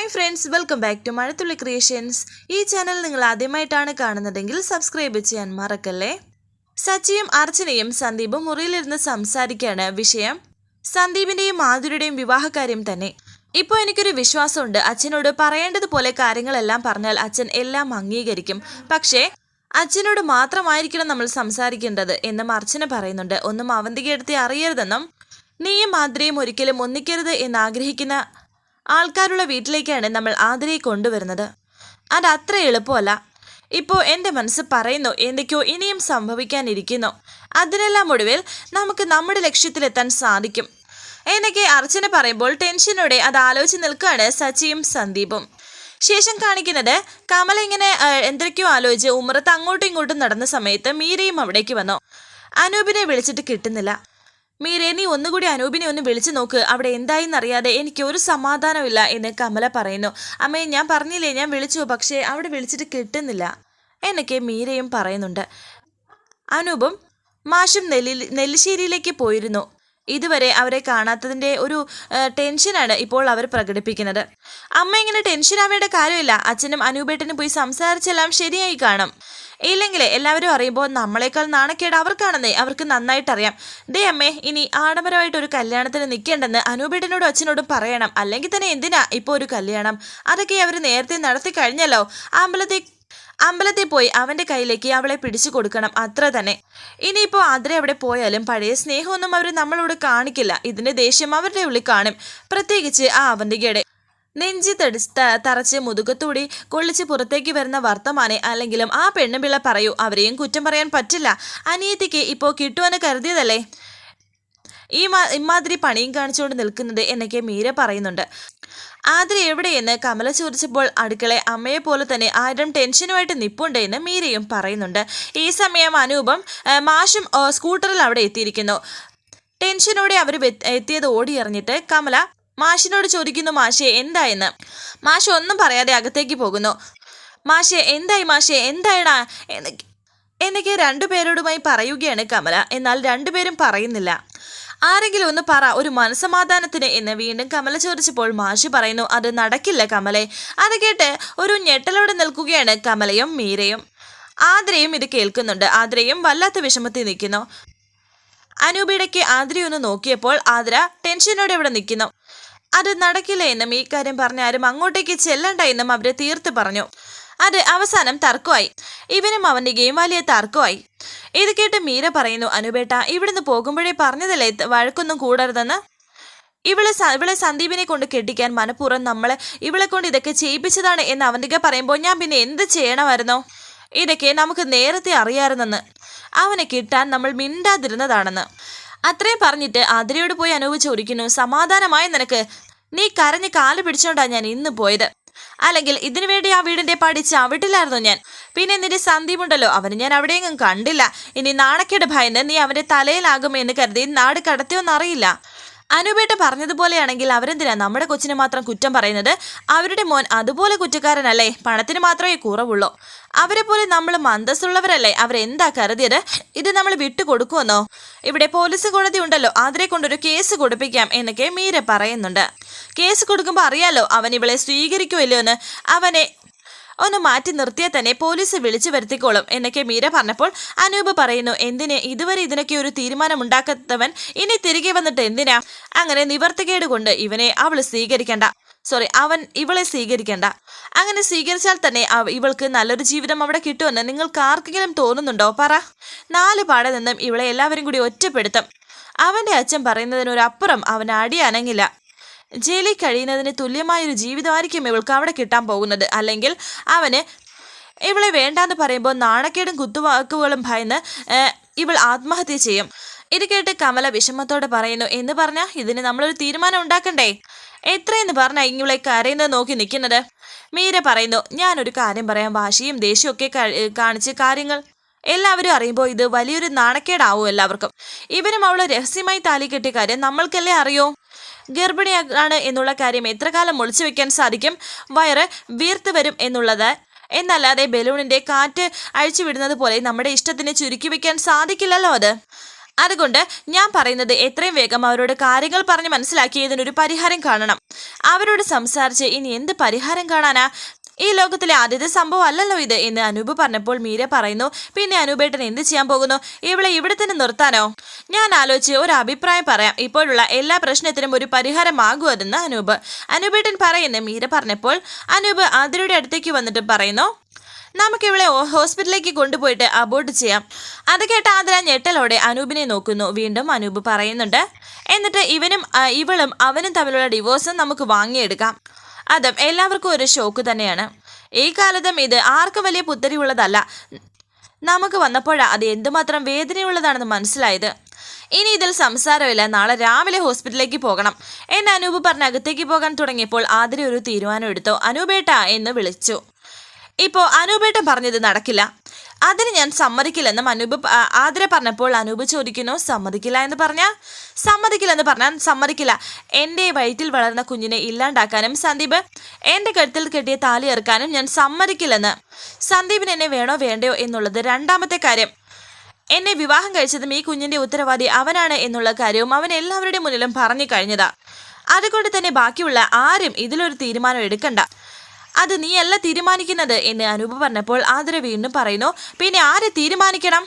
Hi friends welcome back to Mazhathulli creations ഈ channel നിങ്ങൾ ആദ്യമായിട്ടാണ് കാണുന്നതെങ്കിൽ സബ്സ്ക്രൈബ് ചെയ്യാൻ മറക്കല്ലേ? സച്ചിയും അർച്ചനയും സന്ദീപും മുറിയിലിരുന്ന് സംസാരിക്കുകയാണ് വിഷയം. സന്ദീപിന്റെയും മാധുരിയുടെയും വിവാഹകാര്യം തന്നെ. ഇപ്പോൾ എനിക്കൊരു വിശ്വാസമുണ്ട്. അച്ഛനോട് പറയേണ്ടതുപോലെ കാര്യങ്ങളെല്ലാം പറഞ്ഞാൽ അച്ഛൻ എല്ലാം അംഗീകരിക്കും. പക്ഷേ അച്ഛനോട് മാത്രമായിരിക്കണം നമ്മൾ സംസാരിക്കേണ്ടത് എന്നും അർച്ചന പറയുന്നുണ്ട്. ഒന്നും അവന്തികയെടുത്തി അറിയരുതെന്നും നീയും മാതിരിയും ഒരിക്കലും ഒന്നിക്കരുത് എന്ന് ആഗ്രഹിക്കുന്ന ആൾക്കാരുള്ള വീട്ടിലേക്കാണ് നമ്മൾ ആതിരയെ കൊണ്ടുവരുന്നത്. അത് അത്ര എളുപ്പമല്ല. ഇപ്പോൾ എന്റെ മനസ്സ് പറയുന്നു എന്തൊക്കെയോ ഇനിയും സംഭവിക്കാനിരിക്കുന്നു. അതിനെല്ലാം ഒടുവിൽ നമുക്ക് നമ്മുടെ ലക്ഷ്യത്തിലെത്താൻ സാധിക്കും. എന്നൊക്കെ അർച്ചന പറയുമ്പോൾ ടെൻഷനോടെ അത് ആലോചിച്ച് നിൽക്കുകയാണ് സച്ചിയും സന്ദീപും. ശേഷം കാണിക്കുന്നത് കമൽ ഇങ്ങനെ എന്തൊക്കെയോ ആലോചിച്ച് ഉമ്മറത്ത് അങ്ങോട്ടും ഇങ്ങോട്ടും നടന്ന സമയത്ത് മീരയും അവിടേക്ക് വന്നു. അനൂപിനെ വിളിച്ചിട്ട് കിട്ടുന്നില്ല. മീരെ നീ ഒന്നുകൂടി അനൂപിനെ ഒന്ന് വിളിച്ചു നോക്ക്. അവിടെ എന്തായെന്നറിയാതെ എനിക്ക് ഒരു സമാധാനമില്ല എന്ന് കമല പറയുന്നു. അമ്മയെ ഞാൻ പറഞ്ഞില്ലേ ഞാൻ വിളിച്ചു പക്ഷേ അവിടെ വിളിച്ചിട്ട് കിട്ടുന്നില്ല എന്നൊക്കെ മീരയും പറയുന്നുണ്ട്. അനൂപും മാഷും നെല്ലി നെല്ലിശ്ശേരിയിലേക്ക് പോയിരുന്നു. ഇതുവരെ അവരെ കാണാത്തതിന്റെ ഒരു ടെൻഷനാണ് ഇപ്പോൾ അവർ പ്രകടിപ്പിക്കുന്നത്. അമ്മ ഇങ്ങനെ ടെൻഷൻ ആവേണ്ട കാര്യമില്ല. അച്ഛനും അനൂപേട്ടനും പോയി സംസാരിച്ചെല്ലാം ശരിയായി കാണും. ഇല്ലെങ്കിൽ എല്ലാവരും അറിയുമ്പോൾ നമ്മളെക്കാൾ നാണക്കേട് അവർക്കാണെന്നേ അവർക്ക് നന്നായിട്ട് അറിയാം ദേ അമ്മേ ഇനി ആഡംബരമായിട്ട് ഒരു കല്യാണത്തിന് നിൽക്കേണ്ടെന്ന് അനൂപേട്ടനോടും അച്ഛനോടും പറയണം. അല്ലെങ്കിൽ തന്നെ എന്തിനാ ഇപ്പോൾ ഒരു കല്യാണം? അതൊക്കെ അവർ നേരത്തെ നടത്തി കഴിഞ്ഞല്ലോ. അമ്പലത്തിൽ അമ്പലത്തിൽ പോയി അവന്റെ കയ്യിലേക്ക് അവളെ പിടിച്ചു കൊടുക്കണം അത്ര തന്നെ. ഇനിയിപ്പോൾ അതിരെ അവിടെ പോയാലും പഴയ സ്നേഹമൊന്നും അവർ നമ്മളോട് കാണിക്കില്ല. ഇതിന്റെ ദേഷ്യം അവരുടെ ഉള്ളിൽ കാണും. പ്രത്യേകിച്ച് ആ അവന്തികയുടെ നെഞ്ചി തടി ത- തറച്ച് മുതുകത്തൂടി കൊള്ളിച്ച് പുറത്തേക്ക് വരുന്ന വർത്തമാനെ അല്ലെങ്കിലും ആ പെണ്ണുപിള്ള പറയൂ അവരെയും കുറ്റം പറയാൻ പറ്റില്ല. അനിയത്തിക്ക് ഇപ്പോൾ കിട്ടുമെന്ന് കരുതിയതല്ലേ? ഈ ഇമാതിരി പണിയും കാണിച്ചുകൊണ്ട് നിൽക്കുന്നത് എന്നൊക്കെ മീര പറയുന്നുണ്ട്. ആതിര എവിടെയെന്ന് കമല ചോദിച്ചപ്പോൾ അടുക്കളെ അമ്മയെ പോലെ തന്നെ ആരും ടെൻഷനുമായിട്ട് നിപ്പുണ്ട് എന്ന് മീരയും പറയുന്നുണ്ട്. ഈ സമയം അനൂപം മാഷും സ്കൂട്ടറിൽ അവിടെ എത്തിയിരിക്കുന്നു. ടെൻഷനോടെ അവർ എത്തിയത് ഓടിയറിഞ്ഞിട്ട് കമല മാഷിനോട് ചോദിക്കുന്നു മാഷെ എന്തായെന്ന്? മാഷ ഒന്നും പറയാതെ അകത്തേക്ക് പോകുന്നു. മാഷെ എന്തായി മാഷെ? എന്തായടാ? എന്നൊക്കെ രണ്ടു രണ്ടുപേരോടുമായി പറയുകയാണ് കമല. എന്നാൽ രണ്ടുപേരും പറയുന്നില്ല. ആരെങ്കിലും ഒന്ന് പറ ഒരു മനസമാധാനത്തിന് എന്ന് വീണ്ടും കമല ചോദിച്ചപ്പോൾ മാഷി പറയുന്നു അത് നടക്കില്ല കമലെ. അത് കേട്ട് ഒരു ഞെട്ടലോടെ നിൽക്കുകയാണ് കമലയും മീരയും. ആദ്രയും ഇത് കേൾക്കുന്നുണ്ട്. ആദ്രയും വല്ലാത്ത വിഷമത്തിൽ നിൽക്കുന്നു. അനൂപിടയ്ക്ക് ആദ്രയൊന്ന് നോക്കിയപ്പോൾ ആദ്ര ടെൻഷനോടെ ഇവിടെ നിൽക്കുന്നു. അത് നടക്കില്ല എന്നും ഈ കാര്യം പറഞ്ഞ ആരും അങ്ങോട്ടേക്ക് ചെല്ലണ്ട എന്നും അവർ തീർത്ത് പറഞ്ഞു. അത് അവസാനം തർക്കമായി. ഇവനും അവന്റെ ഗെയിം വലിയ തർക്കമായി. ഇത് കേട്ട് മീര പറയുന്നു അനുബേട്ട ഇവിടുന്ന് പോകുമ്പോഴേ പറഞ്ഞതല്ലേ വഴക്കൊന്നും കൂടരുതെന്ന്? ഇവളെ ഇവളെ സന്ദീപിനെ കൊണ്ട് കെട്ടിക്കാൻ മനഃപൂർവം നമ്മളെ ഇവളെ കൊണ്ട് ഇതൊക്കെ ചെയ്യിപ്പിച്ചതാണ് എന്ന് അവന്തിക പറയുമ്പോൾ ഞാൻ പിന്നെ എന്ത് ചെയ്യണമായിരുന്നോ? ഇതൊക്കെ നമുക്ക് നേരത്തെ അറിയാമായിരുന്നെന്ന്. അവനെ കിട്ടാൻ നമ്മൾ മിണ്ടാതിരുന്നതാണെന്ന്. അത്രയും പറഞ്ഞിട്ട് ആതിരയോട് പോയി അനൂപ് ചോദിക്കുന്നു സമാധാനമായ നിനക്ക്. നീ കരഞ്ഞ് കാൽ പിടിച്ചോണ്ടാ ഞാൻ ഇന്ന് പോയത്. അല്ലെങ്കിൽ ഇതിനു വേണ്ടി ആ വീടിന്റെ പാടി ചവിട്ടില്ലായിരുന്നു ഞാൻ? പിന്നെ നിന്റെ സന്ദീപുണ്ടല്ലോ. അവന് ഞാൻ അവിടെയെങ്ങും കണ്ടില്ല. ഇനി നാണക്കേട് ഭയന്ന് നീ അവന്റെ തലയിലാകുമെന്ന് കരുതി നാട് കടത്തിയൊന്നറിയില്ല. അനുപേട്ട പറഞ്ഞതുപോലെയാണെങ്കിൽ അവരെന്തിനാ നമ്മുടെ കൊച്ചിനെ മാത്രം കുറ്റം പറയുന്നത്? അവരുടെ മോൻ അതുപോലെ കുറ്റക്കാരനല്ലേ? പണത്തിന് മാത്രമേ കുറവുള്ളൂ. അവരെ പോലെ നമ്മൾ മന്ദസ്സുള്ളവരല്ലേ? അവരെന്താ കരുതിയത്? ഇത് നമ്മൾ വിട്ടുകൊടുക്കുമെന്നോ? ഇവിടെ പോലീസ് കോടതി ഉണ്ടല്ലോ അതിനെ കൊണ്ടൊരു കേസ് കൊടുപ്പിക്കാം എന്നൊക്കെ മീര പറയുന്നുണ്ട്. കേസ് കൊടുക്കുമ്പോൾ അറിയാലോ അവൻ ഇവളെ സ്വീകരിക്കുമല്ലോ എന്ന് അവനെ ഒന്ന് മാറ്റി നിർത്തിയാൽ തന്നെ പോലീസ് വിളിച്ചു വരുത്തിക്കോളും. എന്നൊക്കെ മീര പറഞ്ഞപ്പോൾ അനൂപ് പറയുന്നു എന്തിന്? ഇതുവരെ ഇതിനൊക്കെ ഒരു തീരുമാനം ഉണ്ടാക്കാത്തവൻ ഇനി തിരികെ വന്നിട്ട് എന്തിനാ? അങ്ങനെ നിവർത്തികേട് കൊണ്ട് ഇവനെ അവൾ സ്വീകരിക്കണ്ട. സോറി അവൻ ഇവളെ സ്വീകരിക്കണ്ട. അങ്ങനെ സ്വീകരിച്ചാൽ തന്നെ ഇവൾക്ക് നല്ലൊരു ജീവിതം അവിടെ കിട്ടുമെന്ന് നിങ്ങൾക്ക് ആർക്കെങ്കിലും തോന്നുന്നുണ്ടോ? പറ. നാല് പാടെ നിന്നും ഇവളെ എല്ലാവരും കൂടി ഒറ്റപ്പെടുത്തും. അവന്റെ അച്ഛൻ പറയുന്നതിനൊരപ്പുറം അവൻ അടി അനങ്ങില്ല. ജയിലിൽ കഴിയുന്നതിന് തുല്യമായൊരു ജീവിതമായിരിക്കും ഇവൾക്ക് അവിടെ കിട്ടാൻ പോകുന്നത്. അല്ലെങ്കിൽ അവന് ഇവളെ വേണ്ടാന്ന് പറയുമ്പോൾ നാണക്കേടും കുത്തുവാക്കുകളും ഭയന്ന് ഇവൾ ആത്മഹത്യ ചെയ്യും. ഇത് കേട്ട് കമല വിഷമത്തോടെ പറയുന്നു എന്ന് പറഞ്ഞാൽ ഇതിന് നമ്മളൊരു തീരുമാനം ഉണ്ടാക്കണ്ടേ? എത്രയെന്ന് പറഞ്ഞാൽ ഇങ്ങളെ കരയുന്നത് നോക്കി നിൽക്കുന്നത്? മീര പറയുന്നു ഞാനൊരു കാര്യം പറയാം വാശിയും ദേഷ്യവും ഒക്കെ കാണിച്ച് കാര്യങ്ങൾ എല്ലാവരും അറിയുമ്പോൾ ഇത് വലിയൊരു നാണക്കേടാവും എല്ലാവർക്കും. ഇവരും അവളെ രഹസ്യമായി താലി കെട്ടിയ കാര്യം നമ്മൾക്കല്ലേ അറിയോ? ഗർഭിണിയാണ് എന്നുള്ള കാര്യം എത്ര കാലം ഒളിച്ചു വെക്കാൻ സാധിക്കും? വയറ് വീർത്ത് വരും എന്നുള്ളത്. എന്നല്ലാതെ ബലൂണിന്റെ കാറ്റ് അഴിച്ചു വിടുന്നത് പോലെ നമ്മുടെ ഇഷ്ടത്തിന് ചുരുക്കി വെക്കാൻ സാധിക്കില്ലല്ലോ അത്. അതുകൊണ്ട് ഞാൻ പറയുന്നത് എത്രയും വേഗം അവരോട് കാര്യങ്ങൾ പറഞ്ഞ് മനസ്സിലാക്കി ഇതിനൊരു പരിഹാരം കാണണം. അവരോട് സംസാരിച്ച് ഇനി എന്ത് പരിഹാരം കാണാനാ? ഈ ലോകത്തിലെ ആദ്യത്തെ സംഭവം അല്ലല്ലോ ഇത് എന്ന് അനൂപ് പറഞ്ഞപ്പോൾ മീര പറയുന്നു. പിന്നെ അനൂപേട്ടൻ എന്ത് ചെയ്യാൻ പോകുന്നു? ഇവളെ ഇവിടെ തന്നെ നിർത്താനോ? ഞാൻ ആലോചിച്ച് ഒരു അഭിപ്രായം പറയാം. ഇപ്പോഴുള്ള എല്ലാ പ്രശ്നത്തിനും ഒരു പരിഹാരമാകുമെന്ന് അനൂപ്. അനൂപേട്ടൻ പറയുന്ന മീര പറഞ്ഞപ്പോൾ അനൂപ് അതിരുടെ അടുത്തേക്ക് വന്നിട്ട് പറയുന്നു നമുക്ക് ഇവളെ ഹോസ്പിറ്റലിലേക്ക് കൊണ്ടുപോയിട്ട് അബോർട്ട് ചെയ്യാം. അത് കേട്ട ആതിര ഞെട്ടലോടെ അനൂപിനെ നോക്കുന്നു. വീണ്ടും അനൂപ് പറയുന്നുണ്ട് എന്നിട്ട് ഇവനും ഇവളും അവനും തമ്മിലുള്ള ഡിവോഴ്സും നമുക്ക് വാങ്ങിയെടുക്കാം. അതും എല്ലാവർക്കും ഒരു ഷോക്ക് തന്നെയാണ്. ഈ കാലത്തും ഇത് ആർക്കും വലിയ പുത്തരിയുള്ളതല്ല. നമുക്ക് വന്നപ്പോഴാണ് അത് എന്തുമാത്രം വേദനയുള്ളതാണെന്ന് മനസ്സിലായത്. ഇനി ഇതിൽ സംസാരമില്ല. നാളെ രാവിലെ ഹോസ്പിറ്റലിലേക്ക് പോകണം. എന്നെ അനൂപ് പറഞ്ഞ് അകത്തേക്ക് പോകാൻ തുടങ്ങിയപ്പോൾ ആതിര ഒരു തീരുമാനം എടുത്തു അനൂപേട്ട എന്ന് വിളിച്ചു. ഇപ്പോൾ അനൂപേട്ടൻ പറഞ്ഞത് നടക്കില്ല. അതിന് ഞാൻ സമ്മതിക്കില്ലെന്നും അനൂപ് ആതിര പറഞ്ഞപ്പോൾ അനൂപ് ചോദിക്കുന്നു സമ്മതിക്കില്ല എന്ന് പറഞ്ഞാൽ സമ്മതിക്കില്ല എന്ന് പറഞ്ഞാൽ സമ്മതിക്കില്ല. എന്റെ വയറ്റിൽ വളർന്ന കുഞ്ഞിനെ ഇല്ലാണ്ടാക്കാനും സന്ദീപ് എന്റെ കഴുത്തിൽ കെട്ടിയ താലി ഇറക്കാനും ഞാൻ സമ്മതിക്കില്ലെന്ന്. സന്ദീപിന് എന്നെ വേണോ വേണ്ടയോ എന്നുള്ളത് രണ്ടാമത്തെ കാര്യം. എന്നെ വിവാഹം കഴിച്ചതും ഈ കുഞ്ഞിന്റെ ഉത്തരവാദി അവനാണ് എന്നുള്ള കാര്യവും അവൻ എല്ലാവരുടെ മുന്നിലും പറഞ്ഞു കഴിഞ്ഞതാ. അതുകൊണ്ട് തന്നെ ബാക്കിയുള്ള ആരും ഇതിലൊരു തീരുമാനം എടുക്കണ്ട. അത് നീയല്ല തീരുമാനിക്കുന്നത് എന്ന് അനൂപ് പറഞ്ഞപ്പോൾ ആതിര വീണ്ടും പറയുന്നു. പിന്നെ ആരെ തീരുമാനിക്കണം?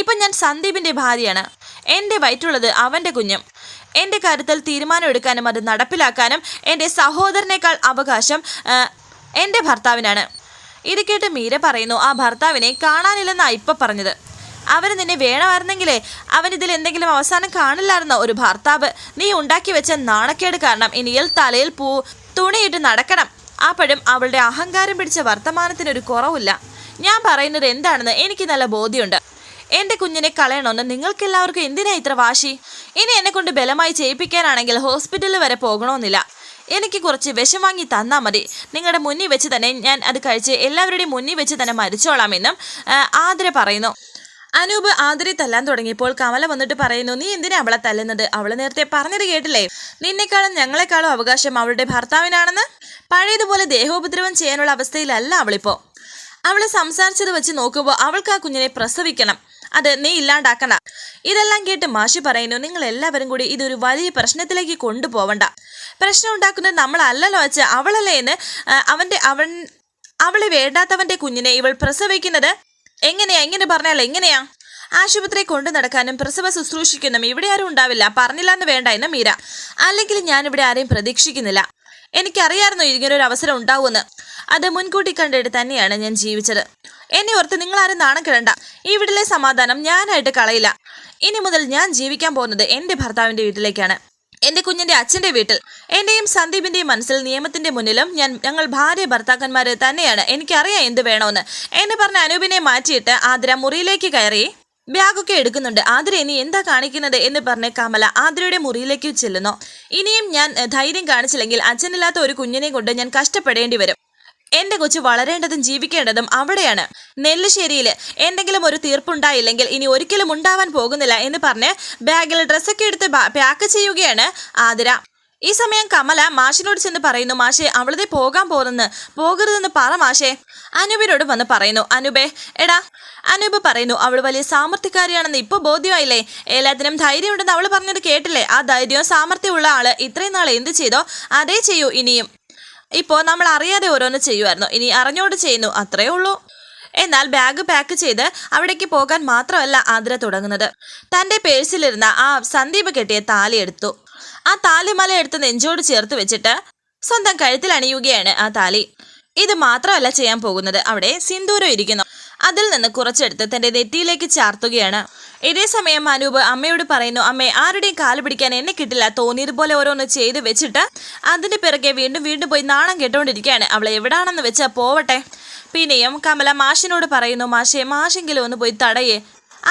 ഇപ്പൊ ഞാൻ സന്ദീപിന്റെ ഭാര്യയാണ്. എന്റെ വയറ്റുള്ളത് അവന്റെ കുഞ്ഞും. എന്റെ കാര്യത്തിൽ തീരുമാനം എടുക്കാനും അത് നടപ്പിലാക്കാനും എന്റെ സഹോദരനേക്കാൾ അവകാശം എന്റെ ഭർത്താവിനാണ്. ഇത് കേട്ട് മീര പറയുന്നു ആ ഭർത്താവിനെ കാണാനില്ലെന്നാ ഇപ്പം പറഞ്ഞത്. അവന് നിന്നെ വേണമായിരുന്നെങ്കിലേ അവൻ ഇതിൽ എന്തെങ്കിലും അവസാനം കാണില്ലായിരുന്നോ ഒരു ഭർത്താവ്? നീ ഉണ്ടാക്കി വെച്ച നാണക്കേട് കാരണം ഇനിയിൽ തലയിൽ പൂ തുണിയിട്ട് നടക്കണം. അപ്പോഴും അവളുടെ അഹങ്കാരം പിടിച്ച വർത്തമാനത്തിനൊരു കുറവില്ല. ഞാൻ പറയുന്നത് എന്താണെന്ന് എനിക്ക് നല്ല ബോധ്യമുണ്ട്. എന്റെ കുഞ്ഞിനെ കളയണമെന്ന് നിങ്ങൾക്കെല്ലാവർക്കും എന്തിനാ ഇത്ര വാശി? ഇനി എന്നെ കൊണ്ട് ബലമായി ചെയ്യിപ്പിക്കാനാണെങ്കിൽ ഹോസ്പിറ്റലിൽ വരെ പോകണമെന്നില്ല. എനിക്ക് കുറച്ച് വിഷം വാങ്ങി തന്നാൽ മതി. നിങ്ങളുടെ മുന്നിൽ വെച്ച് തന്നെ ഞാൻ അത് കഴിച്ച് എല്ലാവരുടെയും മുന്നിൽ വെച്ച് തന്നെ മരിച്ചോളാമെന്നും ആതിര പറയുന്നു. അനൂപ് ആതിരി തല്ലാൻ തുടങ്ങിയപ്പോൾ കമല വന്നിട്ട് പറയുന്നു നീ എന്തിനാ അവളെ തല്ലുന്നത്? അവൾ നേരത്തെ പറഞ്ഞത് കേട്ടില്ലേ? നിന്നെക്കാളും ഞങ്ങളെക്കാളും അവകാശം അവളുടെ ഭർത്താവിനാണെന്ന്? പഴയതുപോലെ ദേഹോപദ്രവം ചെയ്യാനുള്ള അവസ്ഥയിലല്ല അവളിപ്പോ. അവൾ സംസാരിച്ചത് വെച്ച് നോക്കുമ്പോൾ അവൾക്ക് ആ കുഞ്ഞിനെ പ്രസവിക്കണം. അത് നീ ഇല്ലാണ്ടാക്കണ്ട. ഇതെല്ലാം കേട്ട് മാഷി പറയുന്നു നിങ്ങൾ എല്ലാവരും കൂടി ഇതൊരു വലിയ പ്രശ്നത്തിലേക്ക് കൊണ്ടുപോവണ്ട. പ്രശ്നം ഉണ്ടാക്കുന്നത് നമ്മളല്ലല്ലോ വെച്ച് അവളല്ലേ എന്ന് അവൻ അവളെ വേണ്ടാത്തവന്റെ കുഞ്ഞിനെ ഇവൾ പ്രസവിക്കുന്നത്? എങ്ങനെയാ? എങ്ങനെ പറഞ്ഞാൽ എങ്ങനെയാ? ആശുപത്രി കൊണ്ടു നടക്കാനും പ്രസവ ശുശ്രൂഷിക്കുന്നും ഇവിടെ ആരും ഉണ്ടാവില്ല. പറഞ്ഞില്ല എന്ന് വേണ്ട എന്ന് മീര. അല്ലെങ്കിൽ ഞാൻ ഇവിടെ ആരെയും പ്രതീക്ഷിക്കുന്നില്ല. എനിക്കറിയായിരുന്നു ഇങ്ങനെ ഒരു അവസരം ഉണ്ടാവുമെന്ന്. അത് മുൻകൂട്ടി കണ്ടിട്ട് തന്നെയാണ് ഞാൻ ജീവിച്ചത്. എന്നെ ഓർത്ത് നിങ്ങൾ ആരും നാണം കിടണ്ട ഇവിടിലെ സമാധാനം ഞാനായിട്ട് കളയില്ല. ഇനി മുതൽ ഞാൻ ജീവിക്കാൻ പോകുന്നത് എന്റെ ഭർത്താവിന്റെ വീട്ടിലേക്കാണ്. എന്റെ കുഞ്ഞിന്റെ അച്ഛന്റെ വീട്ടിൽ. എന്റെയും സന്ദീപിന്റെയും മനസ്സിൽ നിയമത്തിന്റെ മുന്നിലും ഞാൻ ഞങ്ങൾ ഭാര്യ ഭർത്താക്കന്മാര് തന്നെയാണ്. എനിക്കറിയാം എന്ത് വേണമെന്ന് എന്നെ പറഞ്ഞ അനൂപിനെ മാറ്റിയിട്ട് ആതിര മുറിയിലേക്ക് കയറി ബാഗൊക്കെ എടുക്കുന്നുണ്ട്. ആതിര ഇനി എന്താ കാണിക്കുന്നത് എന്ന് പറഞ്ഞ് കമല ആതിരയുടെ മുറിയിലേക്ക് ചെല്ലുന്നു. ഇനിയും ഞാൻ ധൈര്യം കാണിച്ചില്ലെങ്കിൽ അച്ഛനില്ലാത്ത ഒരു കുഞ്ഞിനെ കൊണ്ട് ഞാൻ കഷ്ടപ്പെടേണ്ടി വരും. എന്റെ കൊച്ചു വളരേണ്ടതും ജീവിക്കേണ്ടതും അവിടെയാണ്. നെല്ലിശ്ശേരിയിൽ എന്തെങ്കിലും ഒരു തീർപ്പുണ്ടായില്ലെങ്കിൽ ഇനി ഒരിക്കലും ഉണ്ടാവാൻ പോകുന്നില്ല എന്ന് പറഞ്ഞ് ബാഗിൽ ഡ്രസ്സൊക്കെ എടുത്ത് പാക്ക് ചെയ്യുകയാണ് ആതിര. ഈ സമയം കമല മാഷിനോട് ചെന്ന് പറയുന്നു മാഷെ അവളതെ പോകാൻ പോകുന്നെന്ന് പോകരുതെന്ന് പറ മാഷെ. അനൂപിനോട് വന്ന് പറയുന്നു അനൂപേ എടാ. അനൂപ് പറയുന്നു അവൾ വലിയ സാമർത്ഥ്യക്കാരിയാണെന്ന് ഇപ്പോൾ ബോധ്യമായില്ലേ? എല്ലാത്തിനും ധൈര്യമുണ്ടെന്ന് അവൾ പറഞ്ഞത് കേട്ടില്ലേ? ആ ധൈര്യവും സാമർത്ഥ്യമുള്ള ആൾ ഇത്രയും നാൾ എന്ത് ചെയ്തോ അതേ ചെയ്യൂ ഇനിയും. ഇപ്പോൾ നമ്മൾ അറിയാതെ ഓരോന്ന് ചെയ്യുമായിരുന്നു ഇനി അറിഞ്ഞോട് ചെയ്യുന്നു. അത്രയേ ഉള്ളൂ. എന്നാൽ ബാഗ് പാക്ക് ചെയ്ത് അവിടേക്ക് പോകാൻ മാത്രമല്ല ആതിര തുടങ്ങുന്നത്. തന്റെ പേഴ്സിലിരുന്ന ആ സന്ദീപ് കെട്ടിയ താലി എടുത്തു. ആ താലിമല എടുത്ത് നെഞ്ചോട് ചേർത്ത് വെച്ചിട്ട് സ്വന്തം കഴുത്തിൽ അണിയുകയാണ് ആ താലി. ഇത് മാത്രമല്ല ചെയ്യാൻ പോകുന്നത്. അവിടെ സിന്ദൂരം ഇരിക്കുന്നു. അതിൽ നിന്ന് കുറച്ചെടുത്ത് തന്റെ നെറ്റിയിലേക്ക് ചാർത്തുകയാണ്. ഇതേ സമയം അനൂപ് അമ്മയോട് പറയുന്നു അമ്മേ ആരുടെയും കാൽ പിടിക്കാൻ എന്നെ കിട്ടില്ല. തോന്നിയതുപോലെ ഓരോന്ന് ചെയ്ത് വെച്ചിട്ട് അതിന്റെ പിറകെ വീണ്ടും വീണ്ടും പോയി നാണം കെട്ടുകൊണ്ടിരിക്കുകയാണ് അവളെ എവിടാണെന്ന് വെച്ചാൽ പോവട്ടെ. പിന്നെയും കമല മാഷിനോട് പറയുന്നു മാഷെ മാഷെങ്കിലും ഒന്ന് പോയി തടയേ.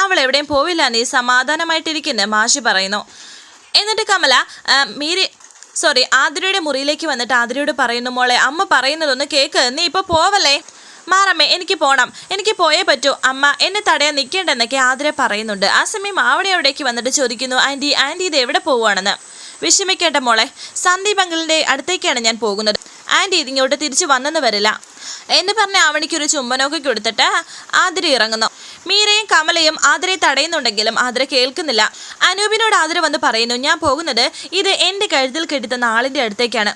അവൾ എവിടെയും പോവില്ല നീ സമാധാനമായിട്ടിരിക്കുന്നു മാഷി പറയുന്നു. എന്നിട്ട് കമല മീരി സോറി ആതിരയുടെ മുറിയിലേക്ക് വന്നിട്ട് ആതിരയോട് പറയുന്നു മോളെ അമ്മ പറയുന്നതൊന്ന് കേക്ക് നീ ഇപ്പോൾ പോവല്ലേ? മാറമ്മേ എനിക്ക് പോണം. എനിക്ക് പോയേ പറ്റൂ. അമ്മ എന്നെ തടയാൻ നിൽക്കേണ്ടെന്നൊക്കെ ആതിര പറയുന്നുണ്ട്. ആ സമയം അവിടെ അവിടേക്ക് വന്നിട്ട് ചോദിക്കുന്നു ആന്റി ആന്റി ഇത് എവിടെ പോവുകയാണെന്ന്? വിഷമിക്കേണ്ട മോളെ സന്ദീപ് അങ്കിളിന്റെ അടുത്തേക്കാണ് ഞാൻ പോകുന്നത്. ആന്റി ഇതിങ്ങോട്ട് തിരിച്ചു വന്നെന്ന് വരില്ല. എന്ന് പറഞ്ഞ ആവണിക്കൊരു ചുംബനമൊക്കെ കൊടുത്തിട്ട് ആതിര ഇറങ്ങുന്നു. മീരയും കമലയും ആതിരയെ തടയുന്നുണ്ടെങ്കിലും ആതിര കേൾക്കുന്നില്ല. അനൂപിനോട് ആതിര വന്ന് പറയുന്നു ഞാൻ പോകുന്നത് ഇത് എന്റെ കഴുത്തിൽ കെട്ടിത്തന്ന ആളിന്റെ അടുത്തേക്കാണ്.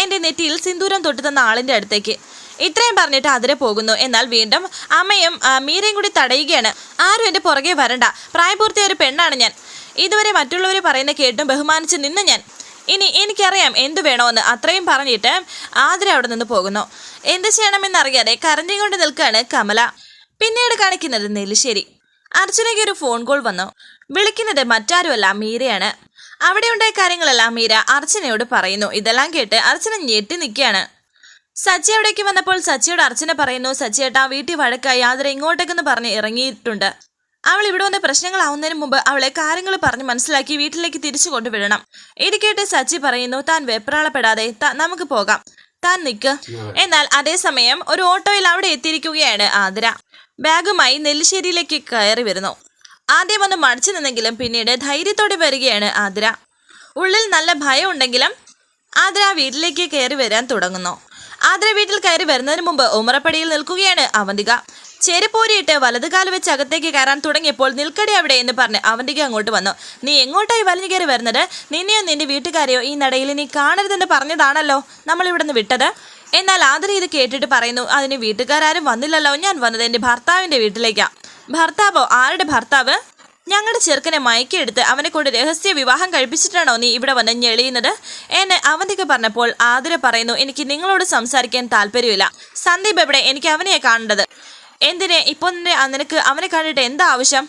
എന്റെ നെറ്റിയിൽ സിന്ദൂരം തൊട്ടുതന്ന ആളിന്റെ അടുത്തേക്ക്. ഇത്രയും പറഞ്ഞിട്ട് അതിരെ പോകുന്നു. എന്നാൽ വീണ്ടും അമ്മയും മീരയും കൂടി തടയുകയാണ്. ആരും എന്റെ പുറകെ വരണ്ട. പ്രായപൂർത്തിയായ ഒരു പെണ്ണാണ് ഞാൻ. ഇതുവരെ മറ്റുള്ളവർ പറയുന്ന കേട്ടും ബഹുമാനിച്ച് നിന്ന് ഞാൻ. ഇനി എനിക്കറിയാം എന്തു വേണമെന്ന്. അത്രയും പറഞ്ഞിട്ട് ആതിര അവിടെ നിന്ന് പോകുന്നു. എന്ത് ചെയ്യണമെന്നറിയാതെ കരഞ്ഞു കൊണ്ട് നിൽക്കുകയാണ് കമല. പിന്നീട് കാണിക്കുന്നത് നെല്ലിശ്ശേരി. അർച്ചനയ്ക്ക് ഒരു ഫോൺ കോൾ വന്നു. വിളിക്കുന്നത് മറ്റാരുമല്ല മീരയാണ്. അവിടെ ഉണ്ടായ കാര്യങ്ങളെല്ലാം മീര അർച്ചനയോട് പറയുന്നു. ഇതെല്ലാം കേട്ട് അർച്ചന ഞെട്ടി നിൽക്കുകയാണ്. സച്ചി അവിടേക്ക് വന്നപ്പോൾ സച്ചിയോട് അർച്ചന പറയുന്നു സച്ചിയേട്ടാ വീട്ടിൽ വഴക്കായി. ആദര ഇങ്ങോട്ടേക്കെന്ന് പറഞ്ഞ് ഇറങ്ങിയിട്ടുണ്ട്. അവൾ ഇവിടെ വന്ന പ്രശ്നങ്ങളാവുന്നതിന് മുമ്പ് അവളെ കാര്യങ്ങൾ പറഞ്ഞ് മനസ്സിലാക്കി വീട്ടിലേക്ക് തിരിച്ചു കൊണ്ടുവിടണം. ഇത് കേട്ട് സച്ചി പറയുന്നു താൻ വെപ്രാളപ്പെടാതെ "ത- നമുക്ക് പോകാം. താൻ നിൽക്ക് എന്നാൽ അതേസമയം ഒരു ഓട്ടോയിൽ അവിടെ എത്തിയിരിക്കുകയാണ് ആതിര. ബാഗുമായി നെല്ലിശ്ശേരിയിലേക്ക് കയറി വരുന്നു. ആദ്യം ഒന്ന് മടിച്ചു നിന്നെങ്കിലും പിന്നീട് ധൈര്യത്തോടെ വരികയാണ് ആതിര. ഉള്ളിൽ നല്ല ഭയം ഉണ്ടെങ്കിലും ആതിര വീട്ടിലേക്ക് കയറി വരാൻ തുടങ്ങുന്നു. ആതിര വീട്ടിൽ കയറി വരുന്നതിന് മുമ്പ് ഉമറപ്പടിയിൽ നിൽക്കുകയാണ് അവന്തിക. ചെരുപ്പൂരിയിട്ട് വലതുകാൽ വെച്ച് അകത്തേക്ക് കയറാൻ തുടങ്ങിയപ്പോൾ നിൽക്കടി അവിടെ എന്ന് പറഞ്ഞ് അവന്തിക അങ്ങോട്ട് വന്നു. നീ എങ്ങോട്ടായി വലിഞ്ഞു കയറി വരുന്നത്? നിന്നെയോ നിന്റെ വീട്ടുകാരെയോ ഈ നടയിൽ നീ കാണരുതെന്ന് പറഞ്ഞതാണല്ലോ നമ്മൾ ഇവിടെ നിന്ന് വിട്ടത്. എന്നാൽ ആതിര ഇത് കേട്ടിട്ട് പറയുന്നു അതിന് വീട്ടുകാരും വന്നില്ലല്ലോ. ഞാൻ വന്നത് എന്റെ ഭർത്താവിന്റെ വീട്ടിലേക്കാ. ഭർത്താവോ? ആരുടെ ഭർത്താവ്? ഞങ്ങളുടെ ചെറുക്കനെ മയക്കിയെടുത്ത് അവനെ കൊണ്ട് രഹസ്യ വിവാഹം കഴിപ്പിച്ചിട്ടാണോ നീ ഇവിടെ വന്ന് ഞെളിയുന്നത്? എന്നെ അവന്തിക്ക് പറഞ്ഞപ്പോൾ ആതിര പറയുന്നു എനിക്ക് നിങ്ങളോട് സംസാരിക്കാൻ താല്പര്യമില്ല. സന്ദീപ് എവിടെ? എനിക്ക് അവനെയാ കാണേണ്ടത്. എന്തിനെ? ഇപ്പോൾ നിന്റെ നിനക്ക് അവനെ കണ്ടിട്ട് എന്താ ആവശ്യം?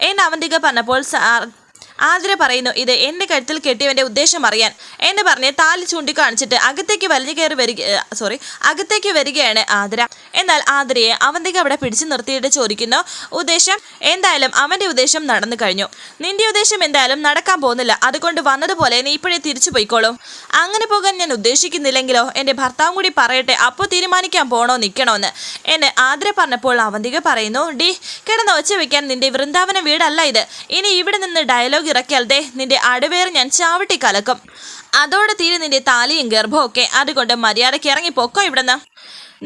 എന്ന് അവന്തിക പറഞ്ഞപ്പോൾ ആതിര പറയുന്നു ഇത് എന്റെ കഴുത്തിൽ കെട്ടിയവന്റെ ഉദ്ദേശം അറിയാൻ എന്ന് പറഞ്ഞ് താലി ചൂണ്ടിക്കാണിച്ചിട്ട് അകത്തേക്ക് വലിഞ്ഞു കയറി വരിക സോറി അകത്തേക്ക് വരികയാണ് ആതിര. എന്നാൽ ആതിരയെ അവന്തിക അവിടെ പിടിച്ചു നിർത്തിയിട്ട് ചോദിക്കുന്നു ഉദ്ദേശം? എന്തായാലും അവന്റെ ഉദ്ദേശം നടന്നു കഴിഞ്ഞു. നിന്റെ ഉദ്ദേശം എന്തായാലും നടക്കാൻ പോകുന്നില്ല. അതുകൊണ്ട് വന്നതുപോലെ നീ ഇപ്പോഴേ തിരിച്ചു പോയിക്കോളൂ. അങ്ങനെ പോകാൻ ഞാൻ ഉദ്ദേശിക്കുന്നില്ലെങ്കിലോ? എന്റെ ഭർത്താവും കൂടി പറയട്ടെ അപ്പോൾ തീരുമാനിക്കാൻ പോണോ നിൽക്കണോന്ന് എന്നെ ആതിര പറഞ്ഞപ്പോൾ അവന്തിക പറയുന്നു ഡി കിടന്ന് ഒച്ച വെക്കാൻ നിന്റെ വൃന്ദാവന വീടല്ല ഇത്. ഇനി ഇവിടെ നിന്ന് ഡയലോഗ് ഇറക്കിയാൽ ദേ നിന്റെ അടുവേർ ഞാൻ ചാവട്ടി കലക്കും. അതോടെ തീരെ നിന്റെ താലിയും ഗർഭവും ഒക്കെ അതുകൊണ്ട് മര്യാദയ്ക്ക് ഇറങ്ങി ഇവിടുന്ന്.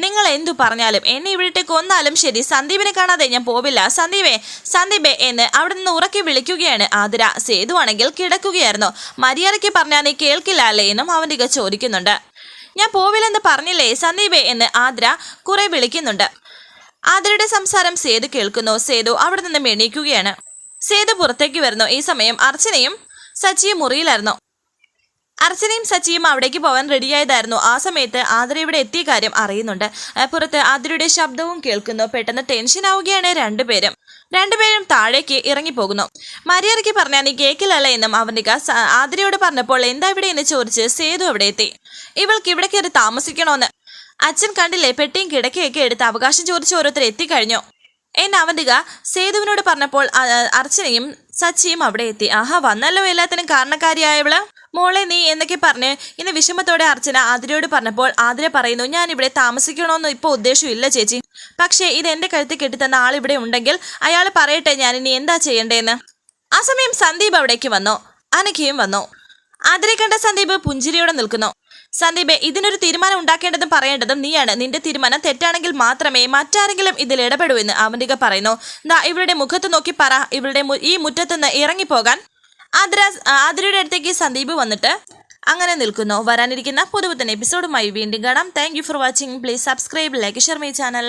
നിങ്ങൾ എന്തു പറഞ്ഞാലും എന്നെ ഇവിടെ കൊന്നാലും ശരി സന്ദീപിനെ കാണാതെ ഞാൻ പോവില്ല. സന്ദീപേ സന്ദീപേ എന്ന് അവിടെ നിന്ന് ഉറക്കി വിളിക്കുകയാണ് ആതിര. സേതുവാണെങ്കിൽ കിടക്കുകയായിരുന്നു. മര്യാദയ്ക്ക് പറഞ്ഞാൽ നീ കേൾക്കില്ല അല്ലേ എന്നും അവന്റെ ചോദിക്കുന്നുണ്ട്. ഞാൻ പോവില്ലെന്ന് പറഞ്ഞില്ലേ സന്ദീപേ എന്ന് ആതിര കുറെ വിളിക്കുന്നുണ്ട്. ആതിരയുടെ സംസാരം സേതു കേൾക്കുന്നു. സേതു അവിടെ നിന്ന് എണീക്കുകയാണ്. സേതു പുറത്തേക്ക് വരുന്നു. ഈ സമയം അർച്ചനയും സച്ചിയും മുറിയിലായിരുന്നു. അർച്ചനയും സച്ചിയും അവിടേക്ക് പോകാൻ റെഡിയായതായിരുന്നു. ആ സമയത്ത് ആതിര ഇവിടെ എത്തിയ കാര്യം അറിയുന്നുണ്ട്. പുറത്ത് ആതിരയുടെ ശബ്ദവും കേൾക്കുന്നു. പെട്ടെന്ന് ടെൻഷൻ ആവുകയാണ് രണ്ടുപേരും. രണ്ടുപേരും താഴേക്ക് ഇറങ്ങിപ്പോകുന്നു. മര്യാദയ്ക്ക് പറഞ്ഞാൽ നീ കേക്കിലല്ല എന്നും അവനിക ആതിരയോട് പറഞ്ഞപ്പോൾ എന്താ ഇവിടെ? എന്ന് ചോദിച്ച് സേതു അവിടെ എത്തി. ഇവൾക്ക് ഇവിടെ കയറി താമസിക്കണോന്ന്. അച്ഛൻ കണ്ടില്ലേ പെട്ടിയും കിടക്കയൊക്കെ എടുത്ത് അവകാശം ചോദിച്ച് ഓരോരുത്തർ എത്തിക്കഴിഞ്ഞു. എന്നെ അവന്തിക സേതുവിനോട് പറഞ്ഞപ്പോൾ അർച്ചനയും സച്ചിയും അവിടെ എത്തി. ആഹാ വന്നല്ലോ എല്ലാത്തിനും കാരണക്കാരിയായവൾ. മോളെ നീ എന്നൊക്കെ പറഞ്ഞ് ഇന്ന് വിഷമത്തോടെ അർച്ചന ആതിരയോട് പറഞ്ഞപ്പോൾ ആതിര പറയുന്നു ഞാൻ ഇവിടെ താമസിക്കണമെന്ന് ഇപ്പോൾ ഉദ്ദേശമില്ല ചേച്ചി. പക്ഷേ ഇത് എന്റെ കഴുത്തിൽ കെട്ടിത്തന്ന ആൾ ഇവിടെ ഉണ്ടെങ്കിൽ അയാൾ പറയട്ടെ ഞാൻ ഇനി എന്താ ചെയ്യേണ്ടതെന്ന് ആ സമയം സന്ദീപ് അവിടേക്ക് വന്നു. അനഘയും വന്നു. ആതിരെ കണ്ട സന്ദീപ് പുഞ്ചിരിയോടെ നിൽക്കുന്നു. സന്ദീപ് ഇതിനൊരു തീരുമാനം ഉണ്ടാക്കേണ്ടതും പറയേണ്ടതും നീയാണ്. നിന്റെ തീരുമാനം തെറ്റാണെങ്കിൽ മാത്രമേ മറ്റാരെങ്കിലും ഇതിൽ ഇടപെടൂ എന്ന് അവന്തിക പറയുന്നു. ദാ ഇവരുടെ മുഖത്ത് നോക്കി പറ. ഇവരുടെ ഈ മുറ്റത്തുനിന്ന് ഇറങ്ങിപ്പോകാൻ ആതിര ആദ്രയുടെ അടുത്തേക്ക് സന്ദീപ് വന്നിട്ട് അങ്ങനെ നിൽക്കുന്നു. വരാനിരിക്കുന്ന പുതുപുത്തൻ എപ്പിസോഡുമായി വീണ്ടും കാണാം. Thank for watching please subscribe like share my channel